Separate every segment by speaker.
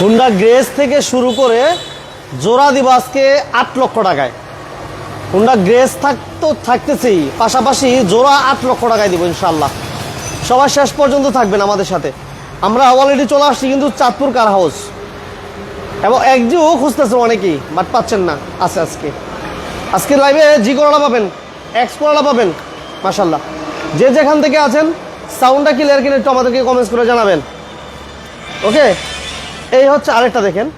Speaker 1: Honda grace থেকে শুরু করে জোড়া দিব আজকে আট লক্ষ টাকায়। হুন্ডা গ্রেস থাক তো থাকতেছেই, পাশাপাশি জোড়া আট লক্ষ টাকায় দিব ইনশাল্লাহ সবার শেষ পর্যন্ত থাকবেন আমাদের সাথে। আমরা অলরেডি চলে আসছি কিন্তু চাঁদপুর কার হাউস এবং একজিও খুঁজতেছে অনেকেই বাট পাচ্ছেন না আছে আজকে। আজকে লাইভে জি করলা পাবেন এক্স করলা পাবেন মাসাল্লাহ যে যেখান থেকে আছেন সাউন্ডটা ক্লিয়ার কিনে একটু আমাদেরকে কমেন্টস করে জানাবেন। ওকে এই হচ্ছে আরেকটা দেখেন।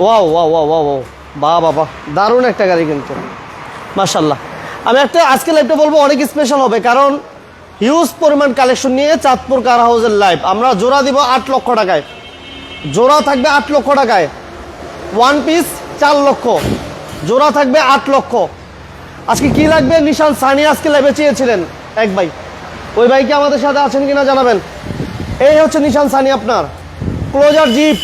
Speaker 1: Wow wow wow wow wow. বা বাবা দারুণ একটা গাড়ি কিন্তু। মাসাল্লাহ আমি একটা আজকে লাইভটা বলব, অনেক স্পেশাল হবে, কারণ হিউজ পরিমাণ কালেকশন নিয়ে চাঁদপুর কার হাউসের লাইভ আমরা জোড়া দিব আট লক্ষ টাকায়। জোড়া থাকবে আট লক্ষ টাকায়। ওয়ান পিস চার লক্ষ। জোড়া থাকবে আট লক্ষ। আজকে কি লাগবে? নিশান সানি আজকে লাইভে চেয়েছিলেন। এক ভাই। ওই ভাইকে আমাদের সাথে আছেন কিনা জানাবেন? এই হচ্ছে নিশান সানি আপনার। ক্লোজার জিপ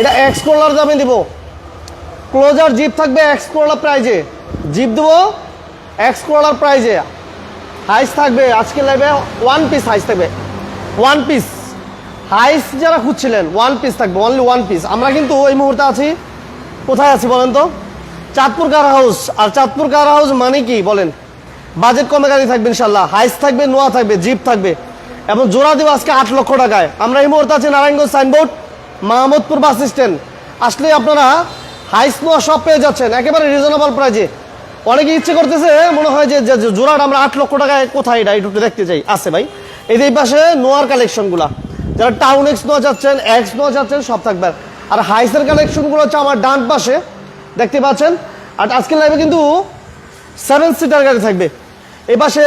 Speaker 1: এটা এক্স দামে দিব। ক্লোজার জিপ থাকবে এক্স প্রাইজে জিপ দেবো এক্স প্রাইজে হাইস থাকবে আজকে লাইভে ওয়ান পিস হাইস থাকবে। ওয়ান পিস হাইস যারা খুঁজছিলেন ওয়ান পিস থাকবে অনলি ওয়ান পিস আমরা কিন্তু এই মুহূর্তে আছি। কোথায় আছি বলেন তো? চাঁদপুর কার হাউস আর চাঁদপুর কার হাউস মানে কি বলেন? বাজেট কমে গাড়ি থাকবে ইনশাল্লাহ হাইস থাকবে, নোয়া থাকবে জিপ থাকবে। এবং জোড়া দিব আজকে আট লক্ষ টাকায়। আমরা এই মুহূর্তে আছি Narayanganj signboard, Mahmudpur bus stand. আসলে আপনারা হাই নোয়া সব পেয়ে যাচ্ছেন, একেবারে রিজনেবল প্রাইজে অনেকে ইচ্ছে করতেছে, মনে হয় যে জোড়াটা আমরা আট লক্ষ টাকায় কোথায়, এটা একটু দেখতে চাই। আছে ভাই। যে এই পাশে নোয়ার কালেকশনগুলা যারা টাউন এক্স নোয়া যাচ্ছেন এক্স নোয়া যাচ্ছেন, সব থাকবে। আর হাইসের কালেকশনগুলো হচ্ছে আমার ডান পাশে। দেখতে পাচ্ছেন? আর আজকের লাইভে কিন্তু সেভেন সিটার গাড়ি থাকবে। এই পাশে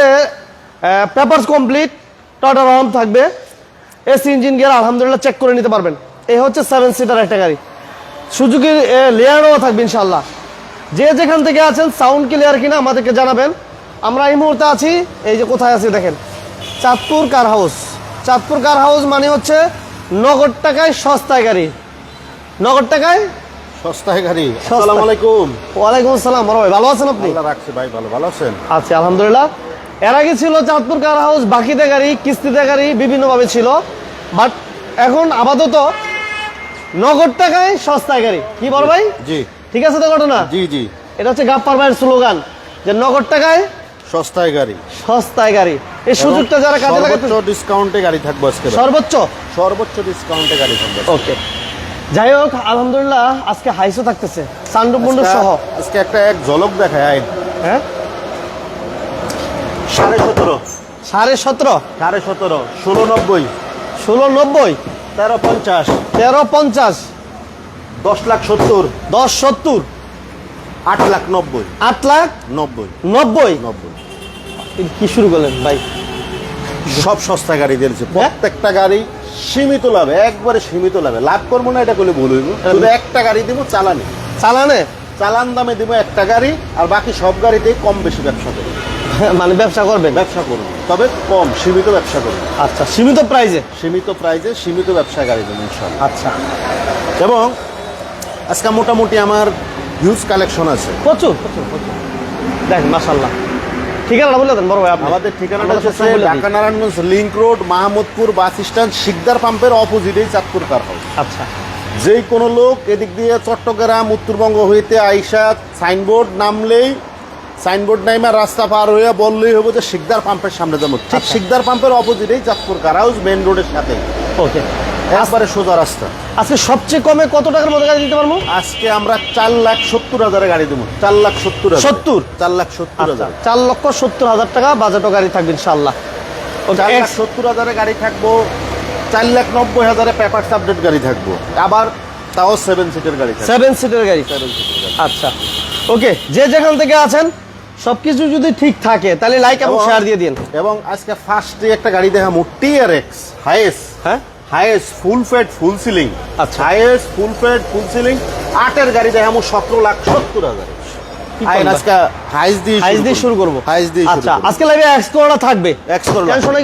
Speaker 1: পেপারস কমপ্লিট টটা রহম থাকবে। এসি ইঞ্জিন গিয়ার আলহামদুলিল্লাহ চেক করে নিতে পারবেন। এই হচ্ছে সেভেন সিটার একটা গাড়ি। সুজুকির লেয়ারও থাকবে ইনশাল্লাহ যে যেখান থেকে আছেন সাউন্ড ক্লিয়ার কিনা আমাদেরকে জানাবেন। আমরা এই মুহূর্তে আছি এই যে কোথায় আছি দেখেন। Chandpur car house Chandpur car house মানে হচ্ছে নগদ টাকায় সস্তায় গাড়ি। নগদ টাকায়
Speaker 2: সস্তায় গাড়ি। আসসালামু আলাইকুম।
Speaker 1: ওয়ালাইকুম আসসালাম। বড় ভাই ভালো আছেন আপনি?
Speaker 2: রাখছে ভাই ভালো ভালো আছেন?
Speaker 1: আচ্ছা আলহামদুলিল্লাহ। এর আগে ছিল চাঁদপুর কার হাউস বাকিতে গাড়ি কিস্তিতে গাড়ি বিভিন্নভাবে ছিল। বাট এখন আপাতত নগদ টাকায় সস্তায় গাড়ি। কি বল ভাই?
Speaker 2: জি।
Speaker 1: ঠিক আছে তো ঘটনা?
Speaker 2: জি জি।
Speaker 1: এটা হচ্ছে গাপ্পার ভাইয়ের স্লোগান যে নগদ টাকায়
Speaker 2: সস্তায় গাড়ি।
Speaker 1: সস্তায় গাড়ি। এই সুযোগটা যারা কাজে লাগাতে
Speaker 2: সর্বোচ্চ ডিসকাউন্টে গাড়ি থাকবে আজকে।
Speaker 1: সর্বোচ্চ?
Speaker 2: সর্বোচ্চ ডিসকাউন্টে গাড়ি থাকবে
Speaker 1: ওকে যাই হোক আলহামদুলিল্লাহ আজকে হাইসও থাকতেছে। সান্ডু সহ।
Speaker 2: আজকে- একটা এক ঝলক দেখায়
Speaker 1: হ্যাঁ?
Speaker 2: সাড়ে সতেরো।
Speaker 1: সাড়ে সতেরো?
Speaker 2: সাড়ে সতেরো ষোলো নব্বই
Speaker 1: ষোলো নব্বই?
Speaker 2: তেরো পঞ্চাশ
Speaker 1: তেরো পঞ্চাশ?
Speaker 2: দশ লাখ সত্তর
Speaker 1: দশ সত্তর?
Speaker 2: আট লাখ নব্বই।
Speaker 1: আট লাখ
Speaker 2: নব্বই।
Speaker 1: নব্বই?
Speaker 2: নব্বই।
Speaker 1: কি শুরু করলেন ভাই?
Speaker 2: সব সস্তা গাড়ি দিয়েছে।
Speaker 1: হ্যাঁ?
Speaker 2: প্রত্যেকটা গাড়ি সীমিত লাভে একবারে সীমিত লাভে। লাভ করব না এটা করলে ভুল হইব। একটা গাড়ি দিব চালানি।
Speaker 1: চালানে?
Speaker 2: চালান দামে দিব একটা গাড়ি আর বাকি সব গাড়িতেই কম বেশি ব্যবসা করব
Speaker 1: মানে ব্যবসা করবেন?
Speaker 2: ব্যবসা করব তবে কম সীমিত ব্যবসা করব
Speaker 1: আচ্ছা সীমিত প্রাইজে?
Speaker 2: সীমিত প্রাইজে সীমিত ব্যবসা গাড়ি দেবো ইনশাল্লাহ।
Speaker 1: আচ্ছা।
Speaker 2: এবং আজকে মোটামুটি আমার হিউজ কালেকশন আছে।
Speaker 1: প্রচুর প্রচুর প্রচুর। দেখেন মাসাল্লাহ ঠিকানাটা বলে দেন বড় ভাই
Speaker 2: আমাদের ঠিকানাটা হচ্ছে। Dhaka Narayanganj link road Mahmudpur bus stand Shikdar পাম্পের অপোজিটেই চাঁদপুর কার হাউস
Speaker 1: আচ্ছা।
Speaker 2: যেই কোনো লোক এদিক দিয়ে চট্টগ্রাম উত্তরবঙ্গ হইতে আইসা সাইনবোর্ড নামলেই সাইনবোর্ড নাইমা রাস্তা পার হইয়া বললেই হবে যে শিকদার পাম্পের সামনে যাব। ঠিক
Speaker 1: আচ্ছা।
Speaker 2: শিকদার পাম্পের অপোজিটেই চাঁদপুর কার হাউস মেন রোডের সাথে
Speaker 1: ওকে।
Speaker 2: একবারে সোজা রাস্তা।
Speaker 1: আজকে সবচেয়ে কমে কত টাকার মধ্যে গাড়ি দিতে পারব?
Speaker 2: আজকে আমরা চার লাখ সত্তর হাজারে গাড়ি দেবো। চার লাখ সত্তর
Speaker 1: 70?
Speaker 2: চার লাখ সত্তর
Speaker 1: আচ্ছা।
Speaker 2: হাজার।
Speaker 1: চার লক্ষ সত্তর হাজার টাকা বাজেটও গাড়ি থাকবে ইনশাল্লাহ
Speaker 2: চার লাখ সত্তর হাজারে গাড়ি থাকব। চার লাখ নব্বই হাজারে পেপার সাবজেক্ট গাড়ি থাকব। আবার তাও সেভেন সিটের গাড়ি
Speaker 1: সেভেন সিটের গাড়ি।
Speaker 2: সেভেন সিটের গাড়ি।
Speaker 1: আচ্ছা। ওকে যে যেখান থেকে আছেন সবকিছু যদি ঠিক থাকে তাহলে লাইক এবং শেয়ার দিয়ে দিন
Speaker 2: এবং আজকে ফার্স্টে একটা গাড়ি দেখাবো টিআর এক্স হাইয়েস্ট
Speaker 1: হ্যাঁ?
Speaker 2: Highest full pad full ceiling
Speaker 1: আচ্ছা।
Speaker 2: Highest full pad full ceiling আটের গাড়ি দেখাবো সতেরো লাখ সত্তর হাজার। হাইস
Speaker 1: হাইস শুরু করব। আচ্ছা আজকে লাইভে থাকবে।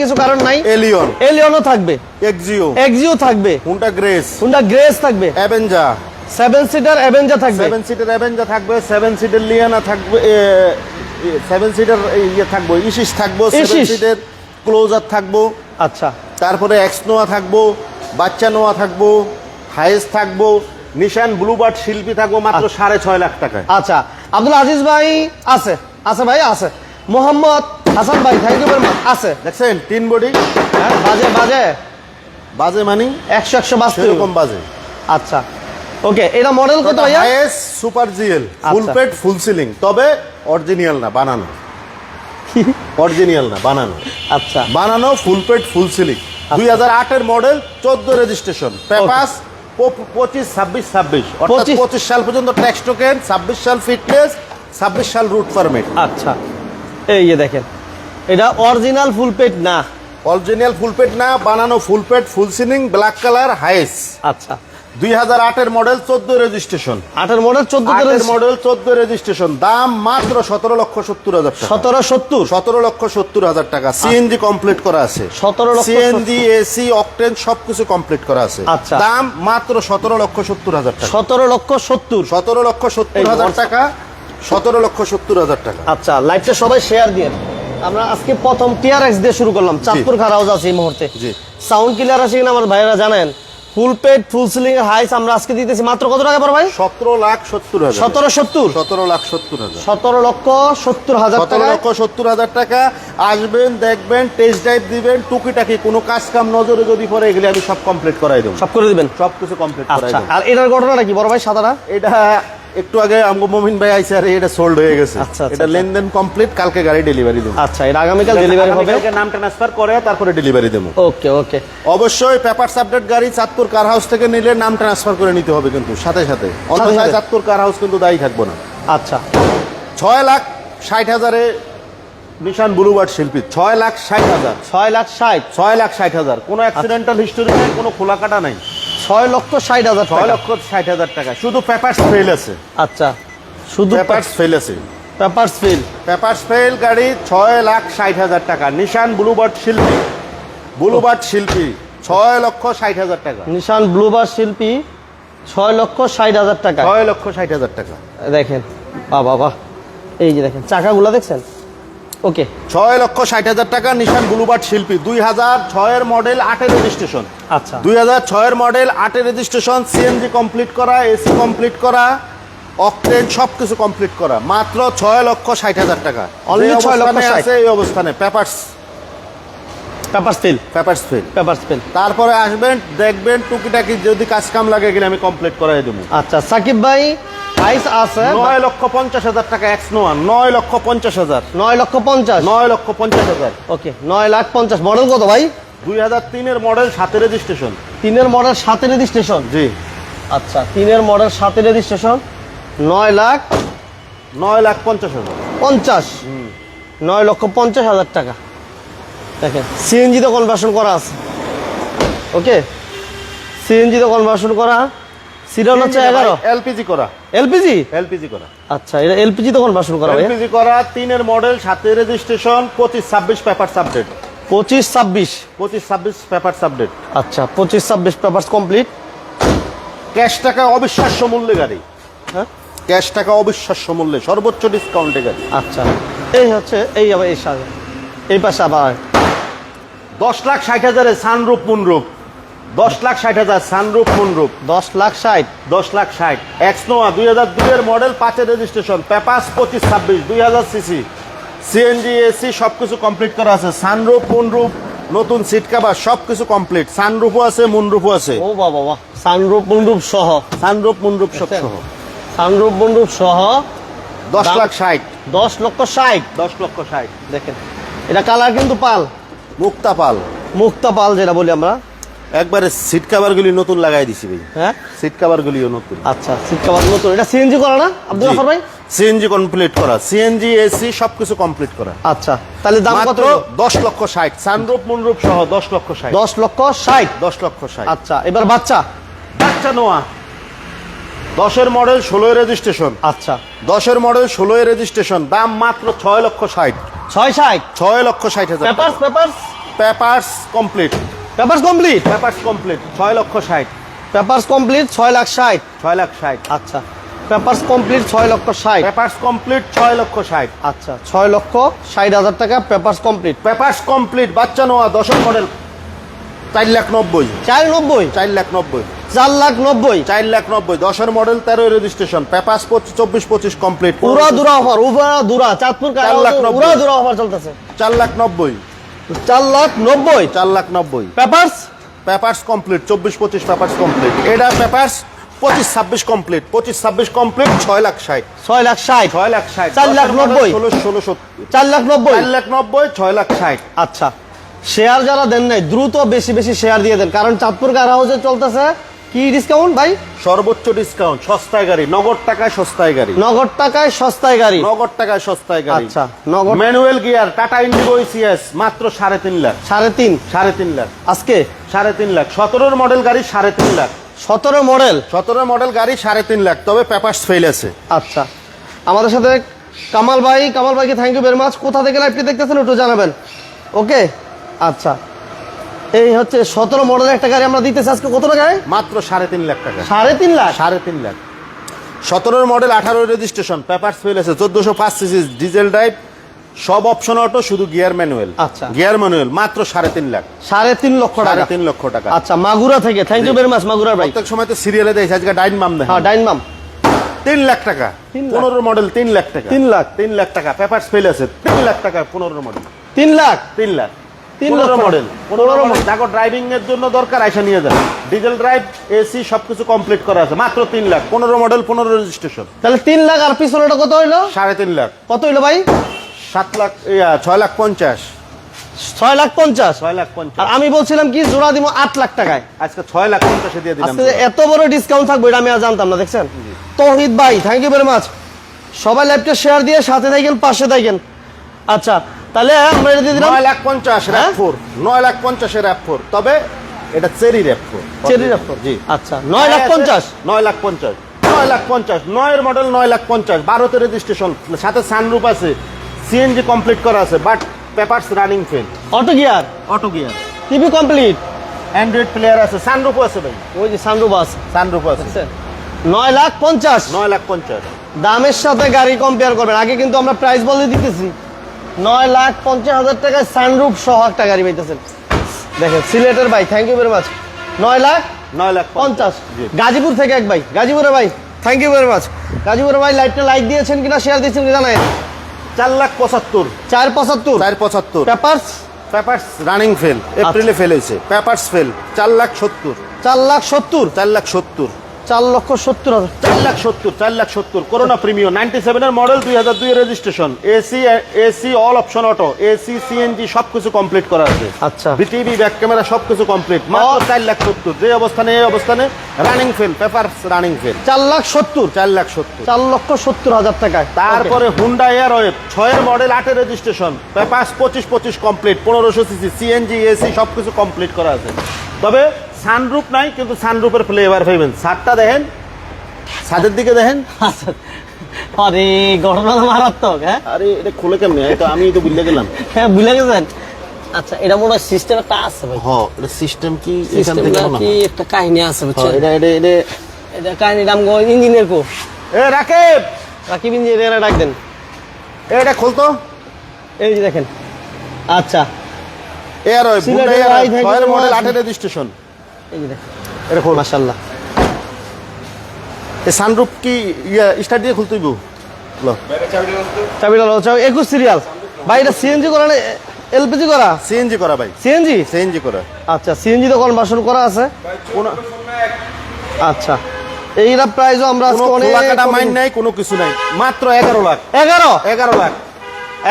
Speaker 1: কিছু কারণ নাই?
Speaker 2: এলিয়ন
Speaker 1: এলিয়নও থাকবে।
Speaker 2: এক্সিও
Speaker 1: এক্সিও থাকবে।
Speaker 2: হুন্ডা গ্রেস
Speaker 1: হুন্ডা গ্রেস থাকবে।
Speaker 2: অ্যাভেঞ্জা
Speaker 1: সেভেন সিটার অ্যাভেঞ্জা থাকবে।
Speaker 2: সেভেন সিটের অ্যাভেঞ্জা থাকবে সেভেন সিটের লিয়ানা থাকবে সেভেন সিটের ইয়ে থাকব ইসিস থাকব সেভেন। সিটের ক্লোজার থাকব।
Speaker 1: আচ্ছা।
Speaker 2: তারপরে এক্স নোয়া থাকব বাচ্চা নোয়া থাকব হাইস থাকব নিশান ব্লুবার্ড শিল্পী থাকব মাত্র সাড়ে ছয় লাখ টাকায়।
Speaker 1: আচ্ছা আব্দুল আজিজ ভাই আছে আছে ভাই আছে। মোহাম্মদ হাসান ভাই থ্যাংক ইউ ভেরি মাচ আছে।
Speaker 2: দেখছেন? তিন বডি।
Speaker 1: হ্যাঁ বাজে বাজে।
Speaker 2: বাজে মানি?
Speaker 1: একশো একশো বাজতে
Speaker 2: সেরকম বাজে।
Speaker 1: আচ্ছা। ওকে এটা মডেল কত ভাইয়া?
Speaker 2: Super GL full. Pad full ceiling তবে অরিজিনাল না বানানো অরিজিনাল না বানানো
Speaker 1: আচ্ছা।
Speaker 2: বানানো ফুল পেড ফুল সিলিং দুই হাজার আটের মডেল চোদ্দ রেজিস্ট্রেশন পেপাস পঁচিশ ছাব্বিশ ছাব্বিশ। অর্থাৎ পঁচিশ। সাল পর্যন্ত ট্যাক্স টোকেন ছাব্বিশ সাল ফিটনেস ছাব্বিশ সাল রুট পারমিট
Speaker 1: আচ্ছা। এই যে দেখেন এটা অরিজিনাল ফুল পেট না?
Speaker 2: অরিজিনাল ফুল পেড না বানানো full pad full ceiling black colour Hiace
Speaker 1: আচ্ছা।
Speaker 2: দুই হাজার আটের মডেল চোদ্দ রেজিস্ট্রেশন
Speaker 1: আটের মডেল চোদ্দ
Speaker 2: মডেল চোদ্দ রেজিস্ট্রেশন দাম মাত্র সতেরো লক্ষ সত্তর হাজার
Speaker 1: সতেরো সত্তর?
Speaker 2: সতেরো লক্ষ সত্তর হাজার টাকা। সিএনজি কমপ্লিট করা আছে।
Speaker 1: 17
Speaker 2: সিএনজি এসি অকটেন সবকিছু কমপ্লিট করা আছে।
Speaker 1: আচ্ছা।
Speaker 2: দাম মাত্র সতেরো লক্ষ সত্তর হাজার টাকা।
Speaker 1: সতেরো লক্ষ সত্তর।
Speaker 2: সতেরো লক্ষ সত্তর হাজার টাকা সতেরো লক্ষ সত্তর হাজার টাকা।
Speaker 1: আচ্ছা লাইভটা সবাই শেয়ার দিয়ে আমরা আজকে প্রথম টিআরএক্স দিয়ে শুরু করলাম। চাঁদপুর আছে এই মুহূর্তে। সাউন্ড ক্লিয়ার আছে কিনা আমার ভাইরা জানেন? ফুল পেড ফুল সিলিং এর হাইস আমরা আজকে দিতেছি মাত্র কত টাকা পর ভাই?
Speaker 2: সতেরো লাখ সত্তর হাজার।
Speaker 1: সতেরো সত্তর?
Speaker 2: সতেরো লাখ সত্তর হাজার।
Speaker 1: সতেরো লক্ষ সত্তর হাজার টাকা 17
Speaker 2: লক্ষ সত্তর হাজার টাকা। আসবেন দেখবেন টেস্ট ড্রাইভ দিবেন টুকিটাকি কোনো কাজ কাম নজরে যদি পড়ে এগুলি আমি সব কমপ্লিট করাই দেব।
Speaker 1: সব করে দিবেন?
Speaker 2: সব কিছু কমপ্লিট করাই দেব।
Speaker 1: আর এটার ঘটনাটা কি বড় ভাই সাদাটা?
Speaker 2: এটা একটু আগে আমগো মমিন ভাই আইসে আর এটা সোল্ড হয়ে গেছে।
Speaker 1: আচ্ছা, আচ্ছা,
Speaker 2: এটা
Speaker 1: আচ্ছা।
Speaker 2: লেনদেন কমপ্লিট কালকে গাড়ি ডেলিভারি দেবো।
Speaker 1: আচ্ছা এটা আগামীকাল ডেলিভারি হবে?
Speaker 2: নাম ট্রান্সফার করে তারপরে ডেলিভারি দেবো।
Speaker 1: ওকে ওকে।
Speaker 2: অবশ্যই পেপারস আপডেট গাড়ি চাঁদপুর কার হাউস থেকে নিলে নাম ট্রান্সফার করে নিতে হবে কিন্তু সাথে সাথে। অন্যথায় চাঁদপুর কার হাউস কিন্তু দায়ী থাকব না।
Speaker 1: আচ্ছা।
Speaker 2: ছয় লাখ ষাট হাজারে নিশান ব্লুবার্ড শিল্পী ছয় লাখ ষাট হাজার।
Speaker 1: ছয় লাখ ষাট।
Speaker 2: ছয় লাখ ষাট হাজার। কোনো অ্যাক্সিডেন্টাল হিস্টোরি নেই কোনো খোলা কাটা নাই।
Speaker 1: ছয় লক্ষ ষাট হাজার
Speaker 2: ছয় লক্ষ ষাট হাজার টাকা। শুধু পেপারস ফেল আছে।
Speaker 1: আচ্ছা শুধু
Speaker 2: পেপারস ফেল আছে।
Speaker 1: Papers fill.
Speaker 2: পেপারস ফেল গাড়ি ছয় লাখ ষাট হাজার টাকা। নিশান ব্লুবার্ড শিল্পী। ব্লুবার্ড শিল্পী ছয় লক্ষ ষাট হাজার টাকা।
Speaker 1: নিশান ব্লুবার শিল্পী ছয় লক্ষ ষাট হাজার টাকা।
Speaker 2: ছয় লক্ষ ষাট হাজার টাকা।
Speaker 1: দেখেন বাহ বাহ। এই যে দেখেন চাকাগুলো দেখছেন? ওকে
Speaker 2: ছয় লক্ষ ষাট হাজার টাকা নিশান ব্লুবার্ড শিল্পী। দুই হাজার ছয়ের মডেল আটের রেজিস্ট্রেশন
Speaker 1: আচ্ছা।
Speaker 2: দুই হাজার ছয়ের মডেল আটের রেজিস্ট্রেশন সিএনজি কমপ্লিট করা এসি কমপ্লিট করা অকটেন সব কিছু কমপ্লিট করা। মাত্র ছয় লক্ষ ষাট হাজার টাকা। যে
Speaker 1: ছয় লক্ষ
Speaker 2: আছে এই অবস্থানে। Papers
Speaker 1: papers fill
Speaker 2: papers fail
Speaker 1: papers fill
Speaker 2: তারপরে আসবেন দেখবেন টুকিটাকি যদি কাজ কাম লাগে গেলে আমি কমপ্লিট করাই দেবো।
Speaker 1: আচ্ছা সাকিব ভাই আইস আছে
Speaker 2: নয় লক্ষ পঞ্চাশ হাজার টাকা এক্স নোয়ান নয় লক্ষ পঞ্চাশ হাজার।
Speaker 1: নয় লক্ষ পঞ্চাশ?
Speaker 2: নয় লক্ষ পঞ্চাশ হাজার।
Speaker 1: ওকে নয় লাখ পঞ্চাশ। মডেল কত ভাই?
Speaker 2: দুই হাজার তিনের মডেল সাথে রেজিস্ট্রেশন
Speaker 1: তিনের মডেল সাথে রেজিস্ট্রেশন
Speaker 2: জি।
Speaker 1: আচ্ছা তিনের মডেল সাথে রেজিস্ট্রেশন নয় লাখ?
Speaker 2: নয় লাখ পঞ্চাশ হাজার।
Speaker 1: পঞ্চাশ? নয় লক্ষ পঞ্চাশ হাজার টাকা। দেখেন সিএনজিতে কনভার্সন করা আছে। ওকে সিএনজিতে কনভার্সন করা সিরিয়াল হচ্ছে এগারো?
Speaker 2: এলপিজি করা।
Speaker 1: এলপিজি?
Speaker 2: এলপিজি করা।
Speaker 1: আচ্ছা এটা এলপিজিতে কনভার্সন করা ভাই
Speaker 2: এলপিজি করা তিনের মডেল সাথে রেজিস্ট্রেশন পঁচিশ ছাব্বিশ পেপার আপডেট
Speaker 1: পঁচিশ ছাব্বিশ?
Speaker 2: পঁচিশ ছাব্বিশ পেপার আপডেট
Speaker 1: আচ্ছা পঁচিশ ছাব্বিশ পেপার কমপ্লিট
Speaker 2: ক্যাশ টাকা অবিশ্বাস্য মূল্যে গাড়ি।
Speaker 1: হ্যাঁ?
Speaker 2: ক্যাশ টাকা অবিশ্বাস্য মূল্যে সর্বোচ্চ ডিসকাউন্টে গাড়ি।
Speaker 1: আচ্ছা এই হচ্ছে এই আবার এই সাথে এই পাশে আবার।
Speaker 2: দশ লাখ ষাট হাজারে সানরূপ মুনরূপ দশ লাখ ষাট হাজার সানরূপ মুনরূপ
Speaker 1: দশ লাখ ষাট।
Speaker 2: দশ লাখ ষাট। এক্সনোয়া দুই হাজার দুইয়ের মডেল পাঁচের রেজিস্ট্রেশন পেপাস পঁচিশ ছাব্বিশ দুই হাজার সিসি। সিএনজি এসি সব কিছু কমপ্লিট করা আছে। সানরূপ মুনরূপ নতুন সিট কাভার সব কিছু কমপ্লিট সানরূপও আছে মুনরূপও আছে।
Speaker 1: ও বাবা বাহ। সানরূপ মন্ডুপ সহ।
Speaker 2: সানরূপ মুনরূপ সব সহ।
Speaker 1: সানরূপ মন্ডুপ সহ।
Speaker 2: দশ লাখ ষাট।
Speaker 1: দশ লক্ষ ষাট।
Speaker 2: দশ লক্ষ ষাট।
Speaker 1: দেখেন। এটা কালার কিন্তু পাল।
Speaker 2: মুক্তা পাল।
Speaker 1: মুক্তা পাল যেটা বলি আমরা।
Speaker 2: একবারে সিট কাভারগুলি নতুন লাগাই দিছি ভাই।
Speaker 1: হ্যাঁ?
Speaker 2: সিট কাভারগুলিও নতুন।
Speaker 1: আচ্ছা সিট কাভার নতুন। এটা সিএনজি করা না? আব্দুল গাফর ভাই?
Speaker 2: সিএনজি কমপ্লিট করা। সিএনজি এসি সবকিছু কমপ্লিট করা।
Speaker 1: আচ্ছা তাহলে দাম কত
Speaker 2: মাত্র দশ লক্ষ ষাট। সানরূপ মুনরূপ সহ দশ লক্ষ ষাট।
Speaker 1: দশ লক্ষ ষাট?
Speaker 2: দশ লক্ষ ষাট।
Speaker 1: আচ্ছা এবার বাচ্চা?
Speaker 2: বাচ্চা নোয়া। দশের মডেল ষোলোই রেজিস্ট্রেশন
Speaker 1: আচ্ছা।
Speaker 2: দশের মডেল ষোলোই রেজিস্ট্রেশন দাম মাত্র ছয় লক্ষ ষাট।
Speaker 1: ছয় ষাট?
Speaker 2: ছয় লক্ষ ষাট হাজার
Speaker 1: papers papers
Speaker 2: papers complete
Speaker 1: papers complete
Speaker 2: papers complete ছয় লক্ষ ষাট।
Speaker 1: পেপার্স কমপ্লিট ছয় লাখ ষাট।
Speaker 2: ছয় লাখ ষাট।
Speaker 1: আচ্ছা। পেপার্স কমপ্লিট ছয় লক্ষ ষাট।
Speaker 2: পেপার্স কমপ্লিট ছয় লক্ষ ষাট।
Speaker 1: আচ্ছা ছয় লক্ষ ষাট হাজার টাকা পেপার্স কমপ্লিট
Speaker 2: পেপার্স কমপ্লিট বাচ্চা নোয়া দশের মডেল চার লাখ নব্বই।
Speaker 1: চার নব্বই?
Speaker 2: চার লাখ নব্বই।
Speaker 1: চার লাখ নব্বই?
Speaker 2: চার লাখ নব্বই। দশের মডেল তেরো রেজিস্ট্রেশন পেপাস চব্বিশ পঁচিশ কমপ্লিট
Speaker 1: উড়া দুরা অফার উড়া দুরা চাঁদপুর
Speaker 2: চার লাখ।
Speaker 1: উড়া দুরা অফার চলতেছে।
Speaker 2: চার লাখ নব্বই।
Speaker 1: চার লাখ নব্বই।
Speaker 2: চার লাখ নব্বই।
Speaker 1: পেপার্স
Speaker 2: পেপার্স কমপ্লিট চব্বিশ পঁচিশ পেপার্স কমপ্লিট এটা পেপার্স পঁচিশ ছাব্বিশ কমপ্লিট পঁচিশ ছাব্বিশ কমপ্লিট ছয় লাখ ষাট।
Speaker 1: ছয় লাখ ষাট।
Speaker 2: ছয় লাখ ষাট।
Speaker 1: চার লাখ নব্বই।
Speaker 2: ষোলো ষোলো সত্তর।
Speaker 1: চার লাখ নব্বই।
Speaker 2: চার লাখ নব্বই ছয় লাখ ষাট।
Speaker 1: আচ্ছা। শেয়ার যারা দেন নাই দ্রুত বেশি বেশি শেয়ার দিয়ে দেন। কারণ চাঁদপুর কার হাউসে চলতেছে কি ডিসকাউন্ট ভাই?
Speaker 2: সর্বোচ্চ ডিসকাউন্ট সস্তায় গাড়ি নগদ টাকায় সস্তায় গাড়ি।
Speaker 1: নগদ টাকায় সস্তায় গাড়ি।
Speaker 2: নগদ টাকায় সস্তায় গাড়ি।
Speaker 1: আচ্ছা, নগদ-
Speaker 2: manual gear Tata Indigo ECS মাত্র সাড়ে তিন লাখ।
Speaker 1: সাড়ে তিন?
Speaker 2: সাড়ে তিন লাখ।
Speaker 1: আজকে?
Speaker 2: সাড়ে তিন লাখ। সতেরোর মডেল গাড়ি সাড়ে তিন লাখ।
Speaker 1: সতেরো মডেল
Speaker 2: সতেরো মডেল গাড়ি সাড়ে তিন লাখ তবে পেপার্স ফেল আছে।
Speaker 1: আচ্ছা। আমাদের সাথে কামাল ভাই কামাল ভাইকে থ্যাংক ইউ ভেরি মাচ কোথা থেকে লাইভটি দেখতেছেন একটু জানাবেন। ওকে আচ্ছা। এই হচ্ছে সতেরো মডেলের একটা গাড়ি আমরা দিতেছি। আজকে কত টাকায়?
Speaker 2: মাত্র সাড়ে তিন লাখ টাকা।
Speaker 1: সাড়ে তিন লাখ?
Speaker 2: সাড়ে তিন লাখ। সতেরোর মডেল আঠারো রেজিস্ট্রেশন পেপার্স ফেল আছে চোদ্দশো পাঁচ সিসি ডিজেল ড্রাইভ সব অপশন অটো শুধু গিয়ার ম্যানুয়াল
Speaker 1: আচ্ছা।
Speaker 2: গিয়ার ম্যানুয়াল মাত্র সাড়ে তিন লাখ।
Speaker 1: সাড়ে তিন লক্ষ টাকা।
Speaker 2: তিন লক্ষ টাকা।
Speaker 1: আচ্ছা মাগুরা থেকে। থ্যাংক ইউ ভেরি মাচ মাগুরার ভাই।
Speaker 2: প্রত্যেক সময় তো সিরিয়ালে দেয় আজকে ডাইন মাম দেয়
Speaker 1: হ্যাঁ ডাইন মাম
Speaker 2: তিন লাখ টাকা। পনেরো মডেল তিন লাখ টাকা।
Speaker 1: তিন লাখ।
Speaker 2: তিন লাখ টাকা। পেপার্স ফেল আছে তিন লাখ টাকা পনেরো মডেল।
Speaker 1: তিন লাখ?
Speaker 2: তিন লাখ।
Speaker 1: তিন লক্ষ।
Speaker 2: মডেল
Speaker 1: পনেরো মডেল।
Speaker 2: ড্রাইভিং এর জন্য দরকার আইসা নিয়ে যান। ডিজেল ড্রাইভ এসি সবকিছু কমপ্লিট করা আছে। মাত্র তিন লাখ। পনেরো মডেল পনেরো রেজিস্ট্রেশন
Speaker 1: তাহলে তিন লাখ আর পিছনেটা কত হইল?
Speaker 2: সাড়ে তিন লাখ।
Speaker 1: কত হইল ভাই?
Speaker 2: সাত লাখ ছয় লাখ পঞ্চাশ।
Speaker 1: ছয় লাখ পঞ্চাশ।
Speaker 2: ছয় লাখ
Speaker 1: আর আমি বলছিলাম কি জোড়া দিব আট লাখ টাকায়।
Speaker 2: আজকে ছয় লাখ পঞ্চাশে দিয়ে দিলাম
Speaker 1: এত বড় ডিসকাউন্ট থাকবে এটা আমি আর জানতাম না দেখছেন? তৌহিদ ভাই থ্যাংক ইউ ভেরি মাচ সবাই লাইভটা শেয়ার দিয়ে সাথে থাকেন পাশে থাকেন। আচ্ছা তাহলে আমরা দিয়ে দিলাম।
Speaker 2: নয় লাখ পঞ্চাশ র্যাপ
Speaker 1: হ্যাঁ?
Speaker 2: ফোর নয় লাখ পঞ্চাশের র্যাপ ফোর তবে এটা চেরি র্যাপ ফোর
Speaker 1: চেরি রাখো
Speaker 2: জি।
Speaker 1: আচ্ছা নয় লাখ পঞ্চাশ?
Speaker 2: নয় লাখ পঞ্চাশ। নয় লাখ পঞ্চাশ। নয়ের মডেল নয় লাখ পঞ্চাশ। বারোতে রেজিস্ট্রেশন সাথে সানরুপ আছে। সিএনজি কমপ্লিট করা আছে but papers running fail
Speaker 1: auto gear
Speaker 2: auto gear
Speaker 1: TV complete
Speaker 2: android player আছে সানরুপও আছে ভাই।
Speaker 1: ওই যে সান্ডু আছে।
Speaker 2: সানরুপ আছে।
Speaker 1: নয় লাখ পঞ্চাশ?
Speaker 2: নয় লাখ পঞ্চাশ।
Speaker 1: দামের সাথে গাড়ি কম্পেয়ার করবেন। আগে কিন্তু আমরা প্রাইস বলে দিতেছি। নয় লাখ পঞ্চাশ হাজার টাকায় সানরুফ সহ একটা গাড়ি পাইতেছেন। দেখেন সিলেটের ভাই থ্যাংক ইউ ভেরি মাচ নয় লাখ
Speaker 2: নয় লাখ
Speaker 1: পঞ্চাশ। গাজীপুর থেকে এক ভাই। গাজীপুরের ভাই থ্যাংক ইউ ভেরি মাচ গাজীপুরের ভাই লাইটটা লাইক দিয়েছেন কিনা শেয়ার দিয়েছেন কিনা জানাই
Speaker 2: চার লাখ পঁচাত্তর।
Speaker 1: চার পঁচাত্তর।
Speaker 2: চার পঁচাত্তর।
Speaker 1: পেপার্স
Speaker 2: পেপারস রানিং ফেল এপ্রিলে ফেল হয়েছে। পেপারস ফেল চার লাখ সত্তর।
Speaker 1: চার লাখ সত্তর।
Speaker 2: চার লাখ সত্তর।
Speaker 1: চার লক্ষ সত্তর হাজার।
Speaker 2: চার লাখ সত্তর চার লাখ সত্তর। করোনা প্রিমিয়াম নাইনটি সেভেনের মডেল দুই হাজার দুই registration AC AC all option auto AC CNG সবকিছু কমপ্লিট করা আছে।
Speaker 1: আচ্ছা।
Speaker 2: বিটিভি ব্যাক ক্যামেরা সবকিছু কমপ্লিট মাত্র. চার লাখ সত্তর। যে অবস্থানে এই অবস্থানে running fail paper running fail
Speaker 1: চার লাখ সত্তর।
Speaker 2: চার লাখ সত্তর।
Speaker 1: চার লক্ষ সত্তর হাজার টাকায়।
Speaker 2: তারপরে হুন্ডা এয়ার ওয়েব ছয়ের মডেল আটের রেজিস্ট্রেশন পেপাস পঁচিশ পঁচিশ কমপ্লিট পনেরোশো সিসি সিএনজি এসি সব কিছু কমপ্লিট করা আছে। তবে সানরুপ নাই কিন্তু সানরুপের ফ্লেভার পাইবেন। সারটা দেখেন ছাদের দিকে দেখেন।
Speaker 1: আরে ঘটনা তো মারাত্মক হ্যাঁ?
Speaker 2: আরে এটা খুলে কেমনে? তো আমি তো বুঝলে গেলাম।
Speaker 1: হ্যাঁ ভুলে গেছেন? আচ্ছা এটা মনে হয় সিস্টেম একটা আছে ভাই।
Speaker 2: হ এটা সিস্টেম কি? এখান থেকে
Speaker 1: কি একটা কাহিনী আছে
Speaker 2: হ,
Speaker 1: বুঝছেন?
Speaker 2: এটা এটা এটা।
Speaker 1: এটা কাহিনী নাম গো ইঞ্জিনিয়ার কো
Speaker 2: এ রাকেব!
Speaker 1: রাকিব ইঞ্জিনিয়ার ডাক দেন।
Speaker 2: এ, এটা খুলতো
Speaker 1: এই যে দেখেন। আচ্ছা।
Speaker 2: Air Honda air
Speaker 1: very
Speaker 2: model
Speaker 1: much.
Speaker 2: আটের রেজিস্ট্রেশন।
Speaker 1: এই যে দেখেন
Speaker 2: এটা খোল এই সানরুফ কি ইয়া স্টার্ট দিয়ে খুলতেইব লো।
Speaker 1: চাবিটা লো চাবি একুশ সিরিয়াল ভাই এটা সিএনজি করা না এলপিজি করা?
Speaker 2: সিএনজি করা ভাই।
Speaker 1: সিএনজি
Speaker 2: সিএনজি করা।
Speaker 1: আচ্ছা সিএনজি তো কনভার্সন করা আছে? আচ্ছা। এইটা প্রাইসও আমরা
Speaker 2: খোলাকাটা মাইন নাই কোনো কিছু নাই। মাত্র এগারো লাখ।
Speaker 1: এগারো?
Speaker 2: এগারো লাখ।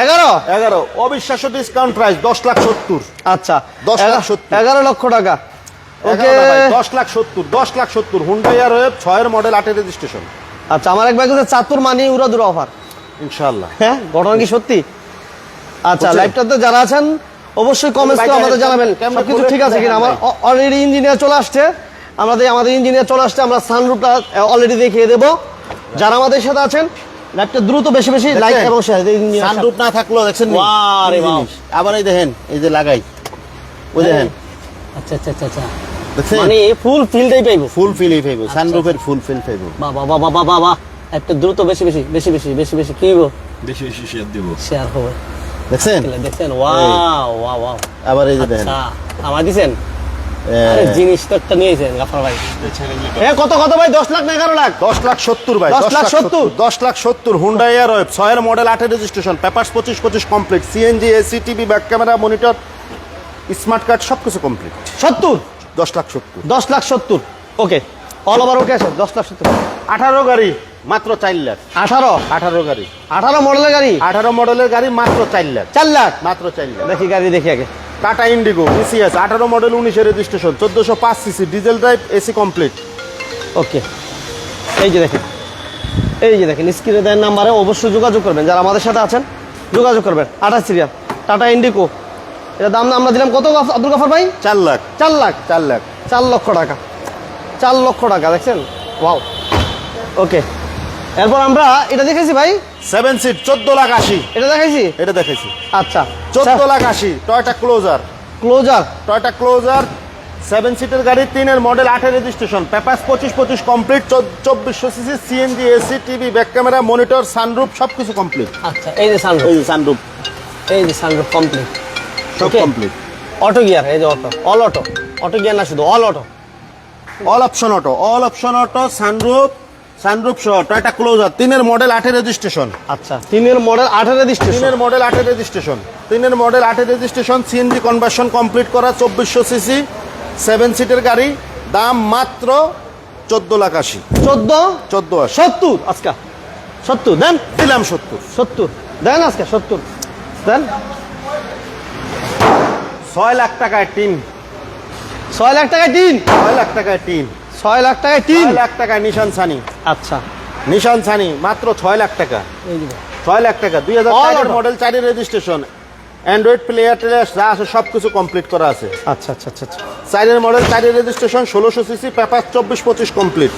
Speaker 1: এগারো?
Speaker 2: এগারো। অবিশ্বাস্য ডিসকাউন্ট প্রাইস দশ লাখ সত্তর।
Speaker 1: আচ্ছা।
Speaker 2: দশ লাখ সত্তর।
Speaker 1: এগারো লক্ষ টাকা। ওকে
Speaker 2: দশ লাখ সত্তর দশ লাখ সত্তর হুন্ডা এয়ার ওয়েব ছয়ের মডেল আটের রেজিস্ট্রেশন
Speaker 1: আচ্ছা আমার এক ভাই চাতুর মানি উড়া দুরা অফার
Speaker 2: ইনশাআল্লাহ।
Speaker 1: হ্যাঁ ঘটনা কি সত্যি? আচ্ছা? লাইভটাতে যারা আছেন অবশ্যই কমেন্টস করে আমাদের জানাবেন। সবকিছু ঠিক আছে কিনা? আমার অলরেডি ইঞ্জিনিয়ার চলে আসছে। আমাদের আমাদের ইঞ্জিনিয়ার চলে আসছে আমরা সানরুফটা অলরেডি দেখিয়ে দেব। যারা আমাদের সাথে আছেন লাইভটা দ্রুত বেশি বেশি লাইক? এবং শেয়ার
Speaker 2: সানরুফ না থাকল দেখছেন?
Speaker 1: বাহ
Speaker 2: এই আবার এই দেখেন এই যে লাগাই। ওই দেখেন।
Speaker 1: আচ্ছা আচ্ছা আচ্ছা আচ্ছা। মানে ফুল ফিলটাই পাইবো।
Speaker 2: ফুল ফিল পাইব সানরুফের ফুল ফিল পাইব।
Speaker 1: বাহ বাহ বাহ বাহ একটা দ্রুত বেশি বেশি বেশি বেশি বেশি বেশি কি হইব?
Speaker 3: বেশি বেশি শেয়ার দিব।
Speaker 1: শেয়ার হবে
Speaker 2: দেখছেন?
Speaker 1: দেখছেন? ওয়াও ওয়াও ওয়াও
Speaker 2: আবার এই যে দেখেন।
Speaker 1: আচ্ছা আমার দিছেন? জিনিস তো একটা নিয়েছেন গাফার ভাই। এ কত কত ভাই? দশ লাখ না এগারো লাখ?
Speaker 2: দশ লাখ সত্তর ভাই
Speaker 1: দশ লাখ সত্তর?
Speaker 2: দশ লাখ সত্তর হুন্ডা এয়ার ওয়েব ছয়ের মডেল আটের রেজিস্ট্রেশন পেপার্স পঁচিশ পঁচিশ complete CNG AC TV back camera monitor smart card সব কিছু কমপ্লিট
Speaker 1: সত্তর?
Speaker 2: দশ লাখ সত্তর।
Speaker 1: দশ লাখ সত্তর। ওকে অল ওভার ওকে আছে দশ লাখ সত্তর।
Speaker 2: আঠারো গাড়ি মাত্র চার লাখ।
Speaker 1: আঠারো?
Speaker 2: আঠারো গাড়ি।
Speaker 1: আঠারো মডেলের গাড়ি?
Speaker 2: আঠারো মডেলের গাড়ি মাত্র চার লাখ।
Speaker 1: চার লাখ?
Speaker 2: মাত্র চার লাখ।
Speaker 1: দেখি গাড়ি দেখি আগে।
Speaker 2: টাটা ইন্ডিগো ইসিএস আঠারো মডেল উনিশের রেজিস্ট্রেশন চোদ্দোশো পাঁচ CC diesel drive AC complete
Speaker 1: okay এই যে দেখেন। এই যে দেখেন স্ক্রিনে দেওয়ার নাম্বারে অবশ্যই যোগাযোগ করবেন। যারা আমাদের সাথে আছেন যোগাযোগ করবেন। আঠাশ সিরিয়াল টাটা ইন্ডিকো এটা দাম আমরা দিলাম কত আব্দুল গাফার ভাই?
Speaker 2: চার লাখ।
Speaker 1: চার লাখ।
Speaker 2: চার লাখ।
Speaker 1: চার লক্ষ টাকা। চার লক্ষ টাকা দেখছেন? ওয়াও। ওকে। এরপর আমরা এটা দেখেছি ভাই?
Speaker 2: সেভেন সিট চোদ্দ লাখ আশি।
Speaker 1: এটা দেখাইছি?
Speaker 2: এটা দেখেছি
Speaker 1: আচ্ছা।
Speaker 2: চোদ্দ লাখ আশি Toyota closer
Speaker 1: closer
Speaker 2: Toyota closer seven সিটের গাড়ি তিনের মডেল আটের রেজিস্ট্রেশন পেপাস পঁচিশ পঁচিশ কমপ্লিট চব্বিশশো CC CNG AC TV back camera monitor sunroof সব কিছু কমপ্লিট
Speaker 1: আচ্ছা এই যে সানরুফ
Speaker 2: এই যে সানরুফ
Speaker 1: এই যে সানরুফ কমপ্লিট
Speaker 2: সব কমপ্লিট
Speaker 1: অটো গিয়ার এই যে auto all auto auto gear না শুধু all auto
Speaker 2: all option auto all option auto sunroof sunroof সহ টয়টা ক্লোজার তিনের মডেল আটের রেজিস্ট্রেশন
Speaker 1: আচ্ছা তিনের মডেল আঠারো রেজিস্ট্রেশন
Speaker 2: তিনের মডেল আটের রেজিস্ট্রেশন তিনের মডেল আটের রেজিস্ট্রেশন সিএনজি কনভার্সন কমপ্লিট করা চব্বিশশো সিসি সেভেন সিটের গাড়ি দাম মাত্র চোদ্দ লাখ আশি।
Speaker 1: চোদ্দ?
Speaker 2: চোদ্দ
Speaker 1: সত্তর আজকা? সত্তর দেন?
Speaker 2: দিলাম সত্তর।
Speaker 1: সত্তর দেন আজকে সত্তর। দেন?
Speaker 2: ছয় লাখ টাকায় টিন।
Speaker 1: ছয় লাখ টাকায় টিন?
Speaker 2: ছয় লাখ টাকায় টিন।
Speaker 1: ছয় লাখ টাকায় তিন
Speaker 2: লাখ টাকায় নিশান সানি
Speaker 1: আচ্ছা।
Speaker 2: নিশান সানি মাত্র ছয় লাখ টাকা। ছয় লাখ টাকা। দুই হাজার. মডেল চারের রেজিস্ট্রেশন অ্যান্ড্রয়েড প্লেয়ার টেলার যা আছে সব কিছু কমপ্লিট করা আছে।
Speaker 1: আচ্ছা আচ্ছা আচ্ছা আচ্ছা।
Speaker 2: চারের মডেল চারের রেজিস্ট্রেশন ষোলোশো সিসি পেপার চব্বিশ পঁচিশ কমপ্লিট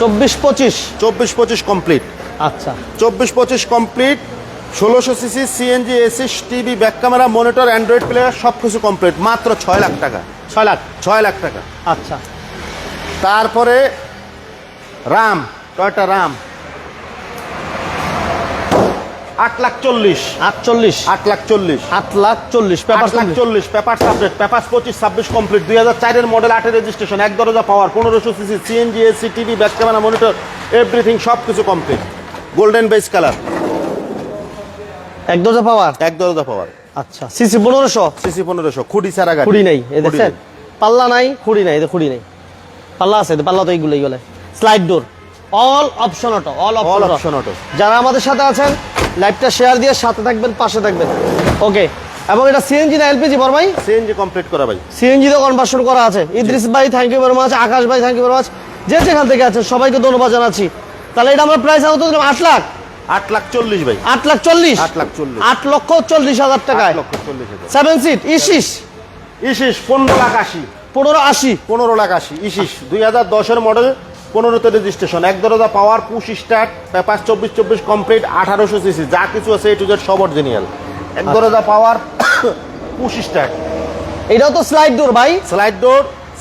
Speaker 1: চব্বিশ পঁচিশ?
Speaker 2: চব্বিশ পঁচিশ কমপ্লিট
Speaker 1: আচ্ছা।
Speaker 2: চব্বিশ পঁচিশ কমপ্লিট ষোলোশো CC CNG AC TV back camera monitor android player সব কিছু কমপ্লিট মাত্র ছয় লাখ টাকা।
Speaker 1: ছয় লাখ
Speaker 2: ছয় লাখ টাকা।
Speaker 1: আচ্ছা।
Speaker 2: তারপরে রাম টয়টা রাম আট লাখ চল্লিশ।
Speaker 1: আটচল্লিশ
Speaker 2: আট লাখ চল্লিশ।
Speaker 1: আট লাখ চল্লিশ পেপার
Speaker 2: লাখ চল্লিশ পেপার সাবজেক্ট পেপার পঁচিশ ছাব্বিশ কমপ্লিট দুই হাজার চারের মডেল আটের রেজিস্ট্রেশন এক দরজা পাওয়ার পনেরোশো CC CNG AC TV back camera monitor everything সব কিছু কমপ্লিট গোল্ডেন বেস কালার
Speaker 1: এক দরজা পাওয়ার?
Speaker 2: এক দরজা পাওয়ার।
Speaker 1: আচ্ছা সিসি পনেরোশো?
Speaker 2: সিসি পনেরোশো খুঁড়ি ছাড়া গাড়ি।
Speaker 1: খুঁড়ি নাই
Speaker 2: খুঁড়ি
Speaker 1: দেখছেন? পাল্লা নাই খুঁড়ি নাই এই খুঁড়ি নাই। পাল্লা আছে পাল্লা তো এইগুলো এইগুলো slide door all option auto all
Speaker 2: all
Speaker 1: option
Speaker 2: auto
Speaker 1: যারা আমাদের সাথে আছেন লাইভটা শেয়ার দিয়ে সাথে থাকবেন পাশে থাকবেন। ওকে এবং এটা সিএনজি না এলপিজি বড় ভাই?
Speaker 2: সিএনজি কমপ্লিট করা ভাই।
Speaker 1: সিএনজি তে কনভার্সন করা আছে। ইদ্রিস ভাই thank you very much Akash ভাই থ্যাংক ইউ ভেরি মাচ যে যেখান থেকে আছেন সবাইকে ধন্যবাদ জানাচ্ছি। তাহলে এটা আমরা প্রাইস দিলাম আট লাখ।
Speaker 2: আট লাখ চল্লিশ ভাই।
Speaker 1: আট লাখ চল্লিশ?
Speaker 2: আট লাখ চল্লিশ।
Speaker 1: আট লক্ষ চল্লিশ হাজার টাকায়।
Speaker 2: লক্ষ চল্লিশ হাজার।
Speaker 1: সেভেন সিট ইসিস
Speaker 2: ইসিস পনেরো লাখ আশি।
Speaker 1: পনেরো আশি?
Speaker 2: পনেরো লাখ আশি ইসিস দুই হাজার দশের মডেল পনেরোতে রেজিস্ট্রেশন এক দরজা পাওয়ার পুশ স্টার্ট পেপার চব্বিশ চব্বিশ কমপ্লিট আঠারোশো সিসি যা কিছু আছে এ টু জেড সব অরিজিনাল এক দরজা পাওয়ার পুশ স্টার্ট
Speaker 1: এটাও তো স্লাইড ডোর ভাই।
Speaker 2: স্লাইড ডোর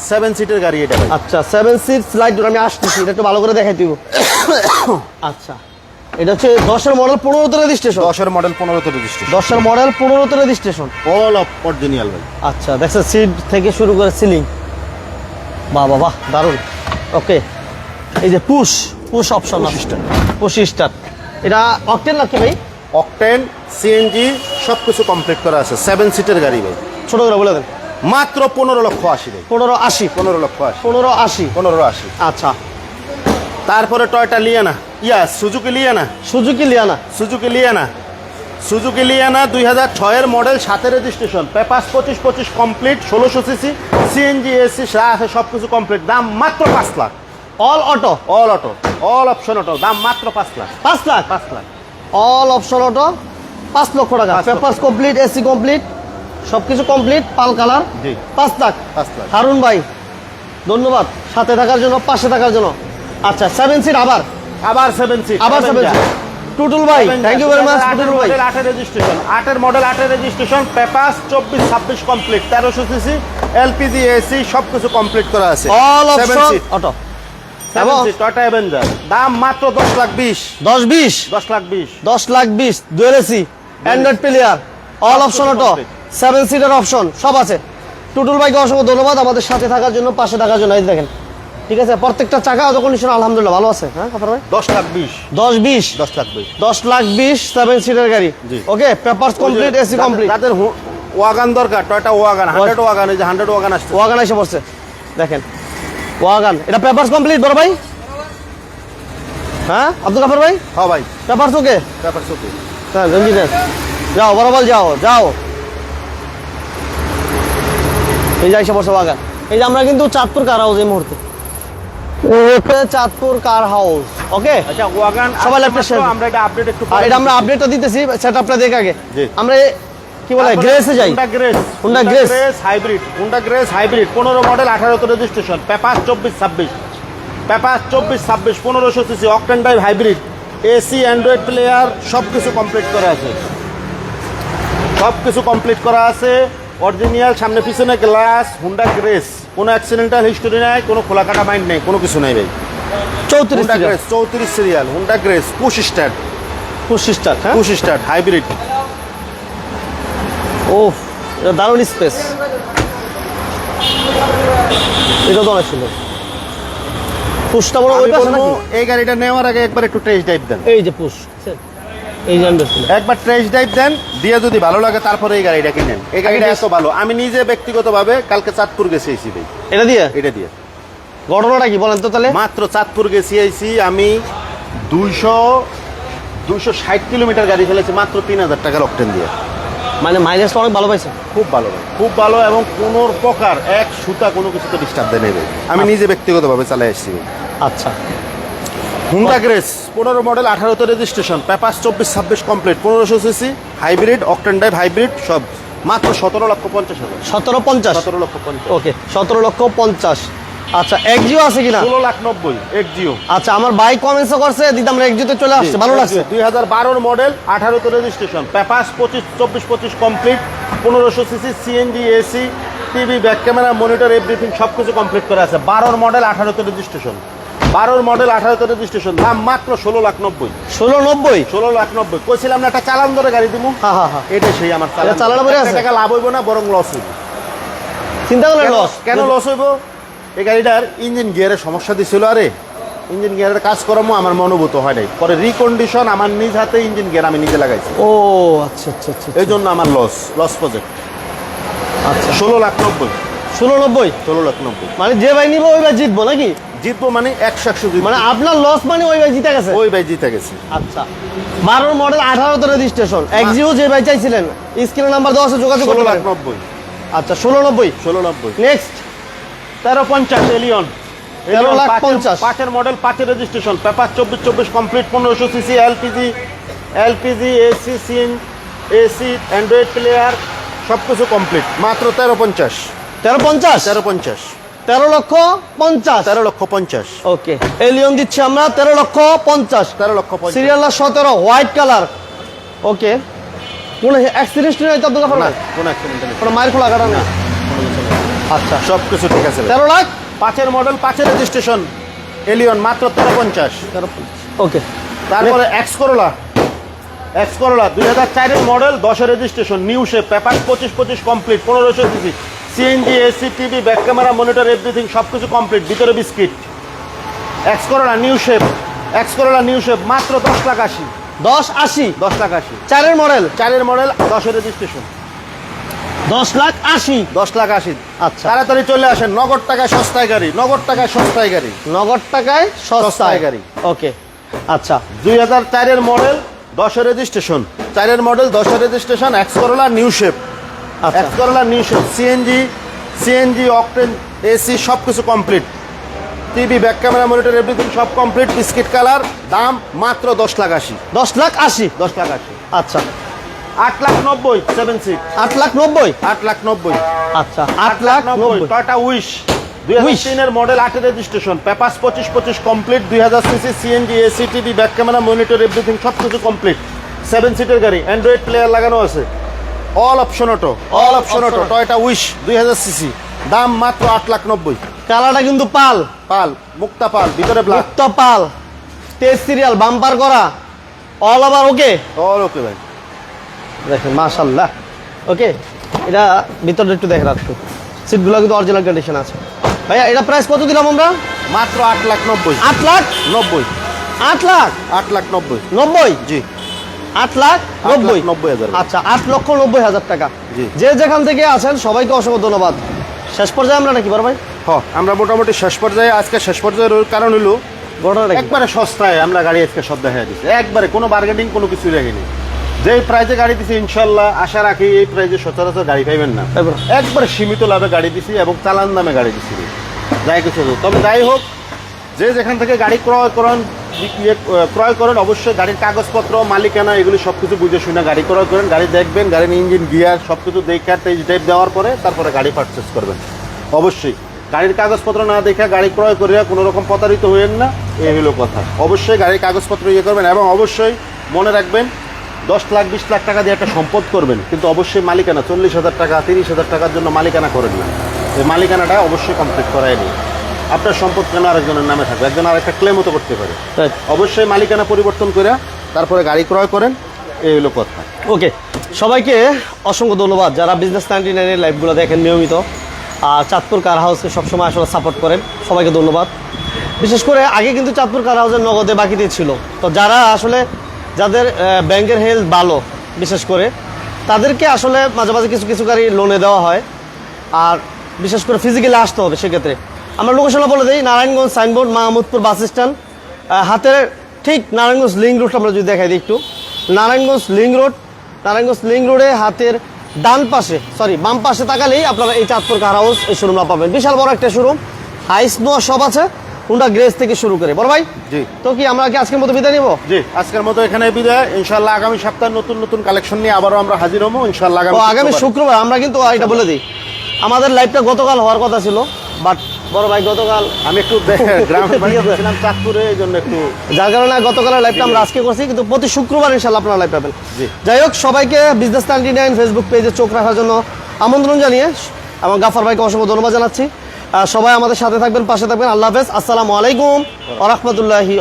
Speaker 2: সেভেন সিটের গাড়ি এটা ভাই।
Speaker 1: আচ্ছা সেভেন সিট স্লাইড ডোর আমি আসতেছি এটা একটু ভালো করে দেখাই দিব আচ্ছা। এটা হচ্ছে দশের মডেল পনেরোতে রেজিস্ট্রেশন
Speaker 2: দশের মডেল পনেরোতে রেজিস্ট্রেশন
Speaker 1: দশের মডেল পনেরোতে রেজিস্ট্রেশন
Speaker 2: অল অফ অরিজিনাল ভাই
Speaker 1: আচ্ছা দেখছেন সিট থেকে শুরু করে সিলিং বাহ বাহ বাহ দারুণ। ওকে এই যে push push option. Push start এটা অকটেন নাকি ভাই?
Speaker 2: অকটেন সিএনজি সব কিছু কমপ্লিট করা আছে। সেভেন সিটের গাড়ি ভাই।
Speaker 1: ছোট করে বলে দেন।
Speaker 2: মাত্র পনেরো লক্ষ আশি ভাই।
Speaker 1: পনেরো আশি।
Speaker 2: পনেরো লক্ষ আশি।
Speaker 1: পনেরো আশি।
Speaker 2: পনেরো আশি।
Speaker 1: আচ্ছা।
Speaker 2: তারপরে Toyota Liana yeah Suzuki Liana
Speaker 1: Suzuki Liana
Speaker 2: Suzuki Liana Suzuki Liana দুই হাজার ছয়ের মডেল সাথে রেজিস্ট্রেশন। পেপাস পঁচিশ পঁচিশ কমপ্লিট ষোলোশো সিসি সিএনজি এসি যা আছে সব কিছু কমপ্লিট। দাম মাত্র পাঁচ lakh.
Speaker 1: All auto
Speaker 2: all auto all option auto দাম মাত্র পাঁচ লাখ।
Speaker 1: পাঁচ লাখ?
Speaker 2: পাঁচ লাখ।
Speaker 1: অল অপশন অটো পাঁচ লক্ষ টাকা। পেপার কমপ্লিট এসি কমপ্লিট সব কিছু কমপ্লিট পাল কালার
Speaker 2: জি।
Speaker 1: পাঁচ লাখ।
Speaker 2: পাঁচ লাখ।
Speaker 1: হারুন ভাই ধন্যবাদ। সাথে থাকার জন্য পাশে থাকার জন্য। আচ্ছা সেভেন সিট আবার।
Speaker 2: আবার সেভেন সিট
Speaker 1: আবার সেভেন সিট টুটুল ভাই thank you very much Tutul ভাই।
Speaker 2: আটের রেজিস্ট্রেশন আটের মডেল আটের রেজিস্ট্রেশন পেপাস চব্বিশ ছাব্বিশ কমপ্লিট তেরোশো সিসি এলপিজি এসি সব কিছু কমপ্লিট করা আছে।
Speaker 1: All option auto
Speaker 2: Toyota Avenger দাম মাত্র দশ লাখ বিশ।
Speaker 1: দশ বিশ?
Speaker 2: দশ লাখ বিশ।
Speaker 1: দশ লাখ বিশ dual AC android player all option auto seven seater option সব আছে। টুটুল ভাইকে অসংখ্য ধন্যবাদ আমাদের সাথে থাকার জন্য পাশে থাকার জন্য। এই দেখেন ঠিক আছে প্রত্যেকটা চাকা অত কন্ডিশন আলহামদুলিল্লাহ ভালো আছে হ্যাঁ কাপড় ভাই?
Speaker 2: দশ লাখ বিশ।
Speaker 1: দশ বিশ?
Speaker 2: দশ লাখ বিশ।
Speaker 1: দশ লাখ বিশ সেভেন সিটার গাড়ি। Okay papers complete AC complete
Speaker 2: যাদের হু- ওয়াগান দরকার টয়টা ওয়াগান হান্ড্রেড ওয়াগান এই যে হান্ড্রেড ওয়াগান আসছে।
Speaker 1: ওয়াগান এসে পড়ছে। দেখেন ওয়াগান এটা পেপারস কমপ্লিট বড় ভাই? হ্যাঁ আব্দুল কাফর ভাই?
Speaker 2: হ্যাঁ ভাই।
Speaker 1: পেপারস ওকে
Speaker 2: ব্যাপার সত্যি
Speaker 1: হ্যাঁ রঞ্জিত যাও বরাবর যাও যাও। এই যে এসে পড়ছে ওয়াগান এই যে আমরা কিন্তু চাঁদপুর কার হাউস এই মুহূর্তে। ওকে চাঁদপুর কার হাউস ওকে
Speaker 2: আচ্ছা ওয়াগান
Speaker 1: সবাই
Speaker 2: আসছে
Speaker 1: ল্যাপটপ
Speaker 2: আমরা এটা আপডেট একটু
Speaker 1: এটা আমরা আপডেটটা দিতেছি দেখে আগে। আমরা কি বলে গ্রেসে যাই।
Speaker 2: Honda Grace. Grace hybrid Honda Grace hybrid পনেরো মডেল তো registration CC octane drive hybrid AC Android player সব কিছু কমপ্লিট করা আছে। সব কিছু কমপ্লিট করা আছে। অরিজিনাল সামনে পিছনে গ্লাস হুন্ডা গ্রেস কোনো অ্যাক্সিডেন্টাল হিস্টোরি নাই কোনো খোলা কাটা মাইন্ড নেই কোনো কিছু নেই ভাই।
Speaker 1: চৌত্রিশ
Speaker 2: গ্রেস চৌত্রিশ serial Honda Grace push start
Speaker 1: push টাকা হ্যাঁ?
Speaker 2: পুশ স্টার্ট হাইব্রিড
Speaker 1: ও দারুণ স্পেস এটা তো অনেক সুন্দর। পুষটা বড় ওই পাশে
Speaker 2: এই গাড়িটা নেওয়ার আগে একবার একটু টেস্ট ড্রাইভ দেন।
Speaker 1: এই যে পুশ
Speaker 2: একবার টেস্ট ড্রাইভ দেন দিয়ে যদি ভালো লাগে তারপরে এই গাড়িটা কিনেন। এই গাড়িটা এত ভালো। আমি নিজে ব্যক্তিগতভাবে কালকে চাঁদপুর গেছি এসি ভাই
Speaker 1: এটা দিয়ে?
Speaker 2: এটা দিয়ে।
Speaker 1: ঘটনাটা কি বলেন তো তাহলে?
Speaker 2: মাত্র চাঁদপুর গেছি আইছি আমি দুইশো দুইশো ষাট কিলোমিটার গাড়ি ফেলেছি মাত্র তিন হাজার টাকার অকটেন দিয়ে।
Speaker 1: মানে মাইলেজটা অনেক ভালো পাইছে।
Speaker 2: খুব ভালো খুব ভালো এবং কোনো প্রকার এক সুতা কোনো কিছুতে ডিস্টার্ব দেয় ভাই। আমি নিজে ব্যক্তিগতভাবে চালাই আসছি।
Speaker 1: আচ্ছা।
Speaker 2: হুন্ডা গ্রেস পনেরো মডেল আঠারোতে রেজিস্ট্রেশন পেপার চব্বিশ ছাব্বিশ কমপ্লিট পনেরোশো CC hybrid octane drive hybrid সব। মাত্র সতেরো লক্ষ পঞ্চাশ হাজার।
Speaker 1: সতেরো পঞ্চাশ?
Speaker 2: সতেরো লক্ষ পঞ্চাশ।
Speaker 1: ওকে সতেরো লক্ষ পঞ্চাশ। আচ্ছা একজিও আছে কিনা?
Speaker 2: ষোলো লাখ নব্বই এক জিও
Speaker 1: আচ্ছা আমার বাইক কমেন্টসও করছে দিদি আমরা একজিওতে চলে আসছে ভালো লাগছে।
Speaker 2: দুই হাজার বারোর মডেল আঠারোতে রেজিস্ট্রেশন পেপাস পঁচিশ চব্বিশ পঁচিশ কমপ্লিট পনেরোশো CC CNG AC TV back camera monitor everything সব কিছু কমপ্লিট করে আছে। বারোর মডেল আঠারোতে রেজিস্ট্রেশন বারোর মডেল আঠারোতে রেজিস্ট্রেশন দাম মাত্র ষোলো লাখ নব্বই।
Speaker 1: ষোলো নব্বই?
Speaker 2: ষোলো লাখ নব্বই। কইছিলাম না একটা চালান ধরে গাড়ি দিব
Speaker 1: হ্যাঁ
Speaker 2: এটাই সেই আমার
Speaker 1: এটা চালানো
Speaker 2: টাকা লাভ হইব না বরং লস হইব।
Speaker 1: চিন্তা করলেন
Speaker 2: কেন-
Speaker 1: লস
Speaker 2: কেন লস হইব? এই গাড়িটার ইঞ্জিন গিয়ারের সমস্যা দিছিল আরে। ইঞ্জিন গিয়ারের কাজ করামো আমার মনোভূত হয় নাই। পরে রিকন্ডিশন আমার নিজ হাতে ইঞ্জিন গিয়ার আমি নিজে লাগাইছি।
Speaker 1: ও আচ্ছা আচ্ছা আচ্ছা
Speaker 2: এই জন্য আমার লস লস প্রজেক্ট
Speaker 1: আচ্ছা।
Speaker 2: ষোলো লাখ নব্বই।
Speaker 1: ষোলো নব্বই?
Speaker 2: ষোলো লাখ নব্বই।
Speaker 1: মানে যে ভাই নিবো ওই ভাই জিতবো নাকি?
Speaker 2: জিতবো মানে একশো একশো
Speaker 1: মানে আপনার লস মানে ওই ভাই জিতে গেছে?
Speaker 2: ওই ভাই জিতে গেছে।
Speaker 1: আচ্ছা। বারোর মডেল আঠারোতে রেজিস্ট্রেশন একজিও যে ভাই চাইছিলেন স্ক্রিনের নাম্বার আছে যোগাযোগ
Speaker 2: ষোলো লাখ নব্বই।
Speaker 1: আচ্ছা ষোলো নব্বই।
Speaker 2: ষোলো নব্বই।
Speaker 1: নেক্সট
Speaker 2: তেরো পঞ্চাশ এলিয়ন
Speaker 1: তেরো লাখ পঞ্চাশ।
Speaker 2: পাঁচের মডেল পাঁচের রেজিস্ট্রেশন পেপার চব্বিশ চব্বিশ কমপ্লিট পনেরোশো সিসি এলপিজি এলপিজি এসি সিন এসি অ্যান্ড্রয়েড প্লেয়ার সব কিছু কমপ্লিট মাত্র তেরো পঞ্চাশ।
Speaker 1: তেরো পঞ্চাশ?
Speaker 2: তেরো পঞ্চাশ।
Speaker 1: তেরো লক্ষ পঞ্চাশ।
Speaker 2: তেরো লক্ষ পঞ্চাশ।
Speaker 1: ওকে এলিয়ন দিচ্ছি আমরা তেরো লক্ষ পঞ্চাশ।
Speaker 2: তেরো লক্ষ
Speaker 1: সিরিয়াল সতেরো হোয়াইট কালার। ওকে কোন অ্যাক্সিডেন্ট নেই তো আপনার
Speaker 2: না কোনো নেই।
Speaker 1: কোনো মায়ের খোলা কাটা না আচ্ছা।
Speaker 2: সব কিছু ঠিক আছে
Speaker 1: তেরো লাখ?
Speaker 2: পাঁচের মডেল পাঁচের রেজিস্ট্রেশন এলিয়ন মাত্র তেরো পঞ্চাশ।
Speaker 1: তেরো ওকে
Speaker 2: তারপরে এক্স করোলা এক্স করোলা দুই হাজার চারের মডেল দশের রেজিস্ট্রেশন নিউ শেপ পেপার পঁচিশ পঁচিশ কমপ্লিট পনেরোশো CC CNG AC TV back camera monitor everything সব কিছু কমপ্লিট ভিতরে biscuit. X Corolla new shape X Corolla new shape মাত্র দশ লাখ আশি।
Speaker 1: দশ আশি?
Speaker 2: দশ লাখ আশি।
Speaker 1: চারের মডেল
Speaker 2: চারের মডেল দশের রেজিস্ট্রেশন
Speaker 1: দশ লাখ আশি?
Speaker 2: দশ লাখ আশি।
Speaker 1: আচ্ছা।
Speaker 2: তাড়াতাড়ি চলে আসেন নগদ টাকায় সস্তায় গাড়ি নগদ টাকায় সস্তায় গাড়ি।
Speaker 1: নগদ টাকায় সস্তায়?
Speaker 2: সস্তায় গাড়ি।
Speaker 1: ওকে আচ্ছা।
Speaker 2: দুই হাজার চারের মডেল দশের রেজিস্ট্রেশন চারের মডেল দশের registration X Corolla new shape X Corolla new shape CNG CNG octane AC সব কিছু complete TV back camera monitor everything সব কমপ্লিট বিস্কিট কালার দাম মাত্র দশ লাখ আশি।
Speaker 1: দশ লাখ আশি?
Speaker 2: দশ লাখ আশি।
Speaker 1: আচ্ছা।
Speaker 2: আট লাখ নব্বই সেভেন সিট
Speaker 1: আট লাখ নব্বই?
Speaker 2: আট লাখ নব্বই।
Speaker 1: আচ্ছা আট লাখ নব্বই।
Speaker 2: টয়টা উইশ দুই হাজার তিনের মডেল আটের রেজিস্ট্রেশন পেপাস পঁচিশ পঁচিশ কমপ্লিট দুই হাজার CC CNG AC TV back camera monitor everything সব কিছু কমপ্লিট সেভেন সিটের গাড়ি। অ্যান্ড্রয়েড প্লেয়ার লাগানো আছে। All option auto all option auto Toyota Wish দুই হাজার সিসি। দাম মাত্র আট লাখ নব্বই।
Speaker 1: কালারটা কিন্তু পাল।
Speaker 2: পাল মুক্তা পাল ভিতরে ব্ল্যাক
Speaker 1: মুক্ত পাল। টেস্ট সিরিয়াল বাম্পার করা। All over okay
Speaker 2: all okay ভাই।
Speaker 1: দেখেন মাশাল্লাহ ওকে এটা ভিতরটা একটু দেখে রাখতো সিটগুলো কিন্তু অরিজিনাল কন্ডিশন আছে। ভাইয়া এটা প্রাইস কত দিলাম আমরা?
Speaker 2: মাত্র আট লাখ নব্বই।
Speaker 1: আট লাখ?
Speaker 2: নব্বই।
Speaker 1: আট লাখ?
Speaker 2: আট লাখ নব্বই।
Speaker 1: নব্বই?
Speaker 2: জি।
Speaker 1: আট লাখ নব্বই।
Speaker 2: নব্বই হাজার।
Speaker 1: আচ্ছা আট লক্ষ নব্বই হাজার টাকা। যে যেখান থেকে আছেন সবাইকে অসংখ্য ধন্যবাদ। শেষ পর্যায়ে আমরা নাকি বড় ভাই?
Speaker 2: হ আমরা মোটামুটি শেষ পর্যায়ে আজকে শেষ পর্যায়ের কারণ হলো একবারে সস্তায় আমরা গাড়ি আজকে সব দেখা দিচ্ছি একবারে কোনো বার্গেনিং কোনো কিছু রাখিনি যেই প্রাইজে গাড়ি দিছি ইনশাল্লাহ আশা রাখি এই প্রাইজে সচরাচর গাড়ি পাইবেন না। একবারে। সীমিত লাভে গাড়ি দিছি এবং চালান দামে গাড়ি দিছি। যাই কিছু তবে যাই হোক যে যেখান থেকে গাড়ি ক্রয় করেন ইয়ে, ক্রয় করেন অবশ্যই গাড়ির কাগজপত্র মালিকানা এগুলি সব কিছু বুঝে শুনে গাড়ি ক্রয় করেন। গাড়ি দেখবেন গাড়ির ইঞ্জিন গিয়ার সব কিছু দেখে টেজ টাইপ দেওয়ার পরে তারপরে গাড়ি পারচেস করবেন। অবশ্যই গাড়ির কাগজপত্র না দেখে গাড়ি ক্রয় করিয়া কোনো রকম প্রতারিত হইেন না এই হলো কথা। অবশ্যই গাড়ির কাগজপত্র ইয়ে করবেন এবং অবশ্যই মনে রাখবেন দশ লাখ বিশ লাখ টাকা দিয়ে একটা সম্পদ করবেন কিন্তু অবশ্যই মালিকানা চল্লিশ হাজার টাকা তিরিশ হাজার টাকার জন্য মালিকানা করেন না। এই মালিকানাটা অবশ্যই কমপ্লিট করাই নিন। আপনার সম্পদ কেন আরেকজনের নামে থাকবে? একজন আরেকটা ক্লেমও তো করতে পারে. অবশ্যই মালিকানা পরিবর্তন করে তারপরে গাড়ি ক্রয় করেন এই হলো কথা।
Speaker 1: ওকে সবাইকে অসংখ্য ধন্যবাদ। যারা বিজনেস নাইনটি নাইনের লাইভগুলো দেখেন নিয়মিত আর চাঁদপুর কার হাউসকে সবসময় আসলে সাপোর্ট করেন সবাইকে ধন্যবাদ। বিশেষ করে আগে কিন্তু চাঁদপুর কার হাউসের নগদে বাকিতে ছিল। তো যারা আসলে যাদের ব্যাংকের হেলথ ভালো বিশেষ করে তাদেরকে আসলে মাঝে মাঝে কিছু কিছু গাড়ি লোনে দেওয়া হয়। আর বিশেষ করে ফিজিক্যালি আসতে হবে সেক্ষেত্রে। আমরা লোকেশনে বলে দিই Narayanganj signboard Mahmudpur bus stand. হাতের ঠিক নারায়ণগঞ্জ লিঙ্ক রোড আমরা যদি দেখাই দিই একটু। Narayanganj link road Narayanganj link রোডে হাতের ডান পাশে সরি বাম পাশে তাকালেই আপনারা এই চাঁদপুর কার হাউস এই শোরুমটা পাবেন। বিশাল বড় একটা শোরুম হাইস নোয়া সব আছে হুন্ডা গ্রেস থেকে শুরু করে। বড় ভাই
Speaker 2: জি।
Speaker 1: তো কি আমরা কি আজকের মতো বিদায় নিব?
Speaker 2: জি আজকের মতো এখানে বিদায়। ইনশাল্লাহ আগামী সপ্তাহে নতুন নতুন কালেকশন নিয়ে আবারও আমরা হাজির হব। ইনশাল্লাহ আগামী। শুক্রবার।
Speaker 1: আমরা কিন্তু এটা বলে দিই। আমাদের লাইভটা গতকাল হওয়ার কথা ছিল বাট বড় ভাই গতকাল
Speaker 2: আমি একটু গেছিলাম চাঁদপুরে এই জন্য একটু
Speaker 1: যার কারণে গতকালের লাইভটা আমরা আজকে করছি কিন্তু প্রতি শুক্রবার ইনশাল্লাহ আপনারা লাইভ পাবেন। যাই হোক সবাইকে বিজনেস নাইনটি নাইন ফেসবুক পেজে চোখ রাখার জন্য আমন্ত্রণ জানিয়ে এবং গাফার ভাইকে অসংখ্য ধন্যবাদ জানাচ্ছি। সবাই আমাদের সাথে থাকবেন পাশে থাকবেন। আল্লাহ হাফেজ। আসসালামু আলাইকুম আ রহমতুল্লাহি